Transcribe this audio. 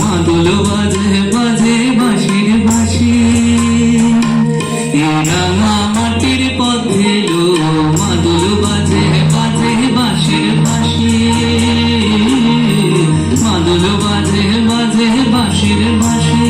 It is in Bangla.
মাদুল বাজে বাজে বাঁশির বাঁশি। এই রাঙা মাটির পথে লো, মাদুল বাজে বাজে বাঁশির বাঁশি। মাদুল বাজে বাজে বাঁশির বাঁশি।